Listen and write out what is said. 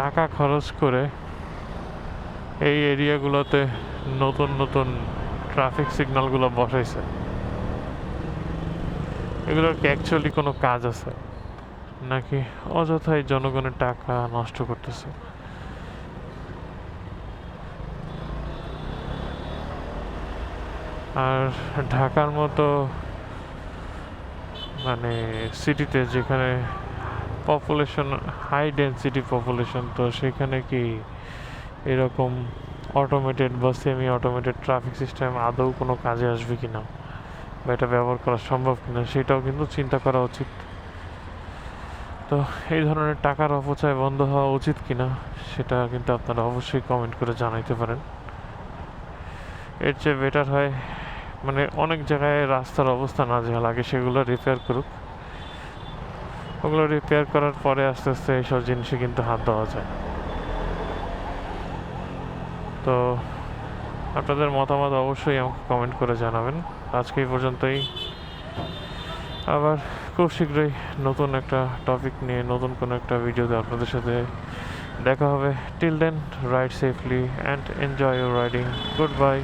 টাকা খরচ করে এই এরিয়াগুলোতে নতুন নতুন ট্রাফিক সিগন্যালগুলো বসাইছে। এগুলোর কি অ্যাকচুয়ালি কোনো কাজ আছে? নাকি অযথাই জনগণের টাকা নষ্ট করতেছে? আর ঢাকার মতো মানে সিটিতে যেখানে পপুলেশন হাই ডেন্সিটি পপুলেশন তো সেখানে কি এরকম অটোমেটেড বা সেমি অটোমেটেড ট্রাফিক সিস্টেম আদৌ কোনো কাজে আসবে কি না বা এটা ব্যবহার করা সম্ভব কিনা সেটাও কিন্তু চিন্তা করা উচিত। তো এই ধরনের টাকার অপচয় বন্ধ হওয়া উচিত কিনা সেটা কিন্তু আপনারা অবশ্যই কমেন্ট করে জানাইতে পারেন। এর চেয়ে বেটার হয় মানে অনেক জায়গায় রাস্তার অবস্থা না আগে সেগুলো রিপেয়ার করুক। ওগুলো রিপেয়ার করার পরে আস্তে আস্তে এইসব জিনিসে কিন্তু হাত দেওয়া যায়। তো আপনাদের মতামত অবশ্যই আমাকে কমেন্ট করে জানাবেন। আজকে এই পর্যন্তই। আবার খুব শীঘ্রই নতুন একটা টপিক নিয়ে, নতুন কোনো একটা ভিডিওতে আপনাদের সাথে দেখা হবে। Till then ride safely and enjoy your riding goodbye